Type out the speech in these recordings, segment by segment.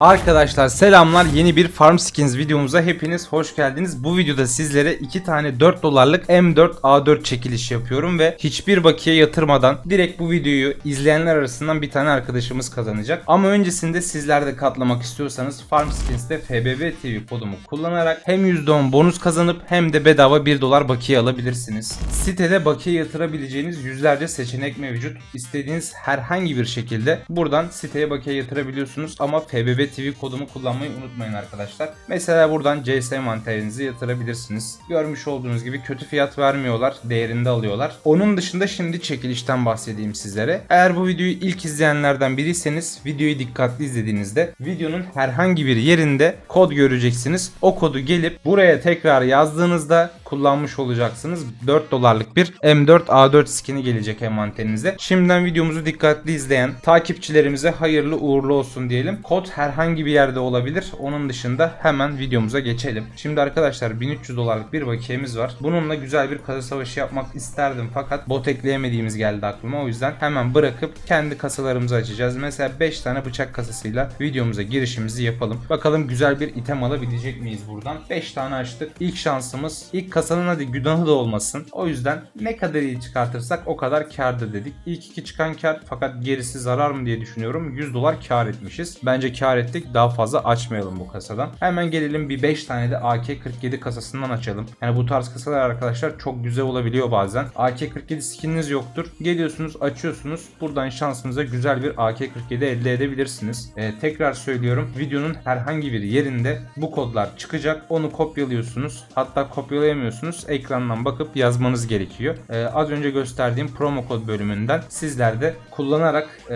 Arkadaşlar selamlar yeni bir Farm Skins videomuza hepiniz hoş geldiniz. Bu videoda sizlere 2 tane 4 dolarlık M4 A4 çekiliş yapıyorum ve hiçbir bakiye yatırmadan direkt bu videoyu izleyenler arasından bir tane arkadaşımız kazanacak. Ama öncesinde sizler de katlamak istiyorsanız Farm Skins'te FBB TV kodumu kullanarak hem %10 bonus kazanıp hem de bedava 1 dolar bakiye alabilirsiniz. Sitede bakiye yatırabileceğiniz yüzlerce seçenek mevcut. İstediğiniz herhangi bir şekilde buradan siteye bakiye yatırabiliyorsunuz ama FBB TV kodumu kullanmayı unutmayın arkadaşlar. Mesela buradan CS mantarinizi yatırabilirsiniz. Görmüş olduğunuz gibi kötü fiyat vermiyorlar, değerinde alıyorlar. Onun dışında şimdi çekilişten bahsedeyim sizlere. Eğer bu videoyu ilk izleyenlerden biriyseniz videoyu dikkatli izlediğinizde videonun herhangi bir yerinde kod göreceksiniz. O kodu gelip buraya tekrar yazdığınızda kullanmış olacaksınız. 4 dolarlık bir M4 A4 skin'i gelecek envanterinize. Şimdiden videomuzu dikkatli izleyen takipçilerimize hayırlı uğurlu olsun diyelim. Kod herhangi bir yerde olabilir. Onun dışında hemen videomuza geçelim. Şimdi arkadaşlar 1300 dolarlık bir bakiyemiz var. Bununla güzel bir kasa savaşı yapmak isterdim fakat bot ekleyemediğimiz geldi aklıma. O yüzden hemen bırakıp kendi kasalarımızı açacağız. Mesela 5 tane bıçak kasasıyla videomuza girişimizi yapalım. Bakalım güzel bir item alabilecek miyiz buradan? 5 tane açtık. İlk şansımız ilk kasanın hadi günahı da olmasın. O yüzden ne kadar iyi çıkartırsak o kadar kardır dedik. İlk iki çıkan kar fakat gerisi zarar mı diye düşünüyorum. 100 dolar kar etmişiz. Bence kar ettik. Daha fazla açmayalım bu kasadan. Hemen gelelim bir 5 tane de AK-47 kasasından açalım. Yani bu tarz kasalar arkadaşlar çok güzel olabiliyor bazen. AK-47 skininiz yoktur. Geliyorsunuz açıyorsunuz. Buradan şansınıza güzel bir AK-47 elde edebilirsiniz. Ee, tekrar söylüyorum. Videonun herhangi bir yerinde bu kodlar çıkacak. Onu kopyalıyorsunuz. Hatta kopyalayamıyorsunuz. Ekrandan bakıp yazmanız gerekiyor. Ee, az önce gösterdiğim promo kod bölümünden sizler de kullanarak e,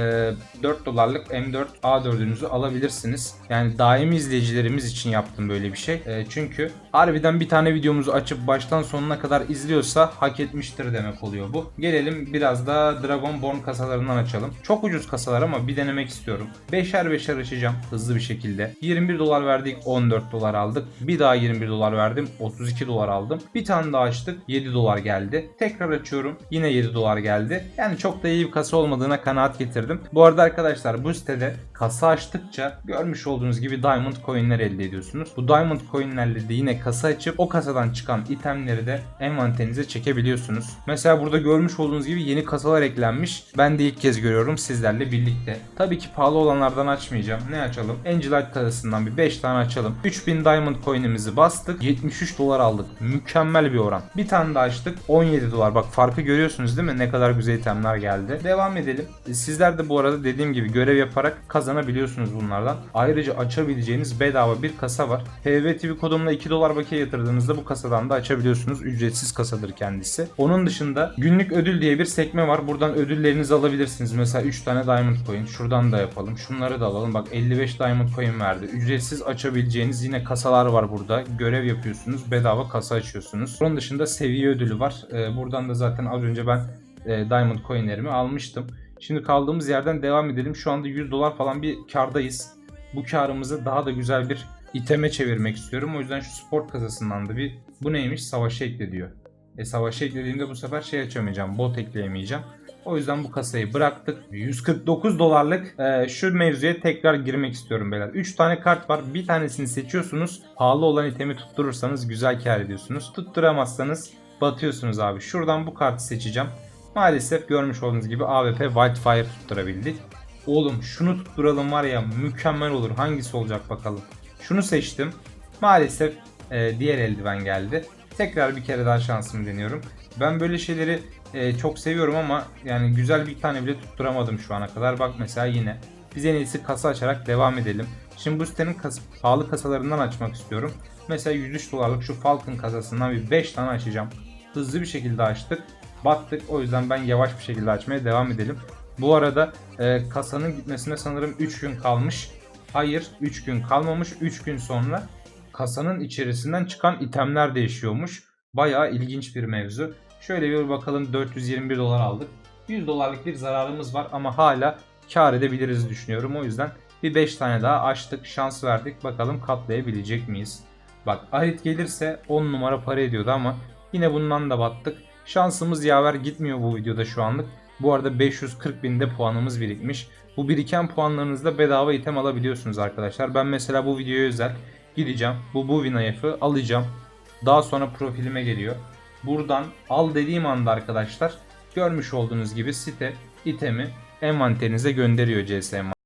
4 dolarlık M4 A4'ünüzü alabilirsiniz. Yani daimi izleyicilerimiz için yaptım böyle bir şey. E, çünkü harbiden bir tane videomuzu açıp baştan sonuna kadar izliyorsa hak etmiştir demek oluyor bu. Gelelim biraz da Dragonborn kasalarından açalım. Çok ucuz kasalar ama bir denemek istiyorum. 5'er 5'er açacağım hızlı bir şekilde. 21 dolar verdik 14 dolar aldık. Bir daha 21 dolar verdim 32 dolar aldım. Bir tane daha açtık 7 dolar geldi. Tekrar açıyorum yine 7 dolar geldi. Yani çok da iyi bir kasa olmadığına kanaat getirdim. Bu arada arkadaşlar bu sitede kasa açtıkça görmüş olduğunuz gibi diamond coinler elde ediyorsunuz. Bu diamond coinlerle de yine kasa açıp o kasadan çıkan itemleri de envanterinize çekebiliyorsunuz. Mesela burada görmüş olduğunuz gibi yeni kasalar eklenmiş. Ben de ilk kez görüyorum sizlerle birlikte. Tabii ki pahalı olanlardan açmayacağım. Ne açalım? Angelite kasasından bir 5 tane açalım. 3000 diamond coin'imizi bastık. 73 dolar aldık. Mükemmel bir oran. Bir tane daha açtık. 17 dolar. Bak farkı görüyorsunuz değil mi? Ne kadar güzel itemler geldi. Devam edelim. Sizler de bu arada dediğim gibi görev yaparak kazanabiliyorsunuz bunlardan. Ayrıca açabileceğiniz bedava bir kasa var. HV TV kodumla 2 dolar bakiye yatırdığınızda bu kasadan da açabiliyorsunuz. Ücretsiz kasadır kendisi. Onun dışında günlük ödül diye bir sekme var. Buradan ödüllerinizi alabilirsiniz. Mesela 3 tane diamond coin. Şuradan da yapalım. Şunları da alalım. Bak 55 diamond coin verdi. Ücretsiz açabileceğiniz yine kasalar var burada. Görev yapıyorsunuz. Bedava kasa açıyorsunuz. Onun dışında seviye ödülü var. Ee, buradan da zaten az önce ben e, diamond coinlerimi almıştım. Şimdi kaldığımız yerden devam edelim. Şu anda 100 dolar falan bir kardayız. Bu karımızı daha da güzel bir iteme çevirmek istiyorum. O yüzden şu sport kasasından da bir bu neymiş? Savaşa ekle diyor. E savaşa eklediğimde bu sefer şey açamayacağım. Bot ekleyemeyeceğim. O yüzden bu kasayı bıraktık. 149 dolarlık e, şu mevzuya tekrar girmek istiyorum beyler. 3 tane kart var. Bir tanesini seçiyorsunuz. Pahalı olan itemi tutturursanız güzel kar ediyorsunuz. Tutturamazsanız batıyorsunuz abi. Şuradan bu kartı seçeceğim. Maalesef görmüş olduğunuz gibi AWP Wildfire tutturabildik. Oğlum şunu tutturalım var ya mükemmel olur. Hangisi olacak bakalım. Şunu seçtim. Maalesef e, diğer eldiven geldi. Tekrar bir kere daha şansımı deniyorum. Ben böyle şeyleri e, çok seviyorum ama yani güzel bir tane bile tutturamadım şu ana kadar. Bak mesela yine. Biz en iyisi kasa açarak devam edelim. Şimdi bu sitenin kas pahalı kasalarından açmak istiyorum. Mesela 103 dolarlık şu Falcon kasasından bir 5 tane açacağım. Hızlı bir şekilde açtık. Battık o yüzden ben yavaş bir şekilde açmaya devam edelim. Bu arada e, kasanın gitmesine sanırım 3 gün kalmış. Hayır 3 gün kalmamış 3 gün sonra kasanın içerisinden çıkan itemler değişiyormuş. Bayağı ilginç bir mevzu. Şöyle bir bakalım 421 dolar aldık. 100 dolarlık bir zararımız var ama hala kar edebiliriz düşünüyorum. O yüzden bir 5 tane daha açtık şans verdik. Bakalım katlayabilecek miyiz? Bak Arit gelirse 10 numara para ediyordu ama yine bundan da battık. Şansımız yaver gitmiyor bu videoda şu anlık. Bu arada 540 binde puanımız birikmiş. Bu biriken puanlarınızla bedava item alabiliyorsunuz arkadaşlar. Ben mesela bu videoya özel gideceğim. Bu Buvi Knife'ı alacağım. Daha sonra profilime geliyor. Buradan al dediğim anda arkadaşlar görmüş olduğunuz gibi site itemi envanterinize gönderiyor CSM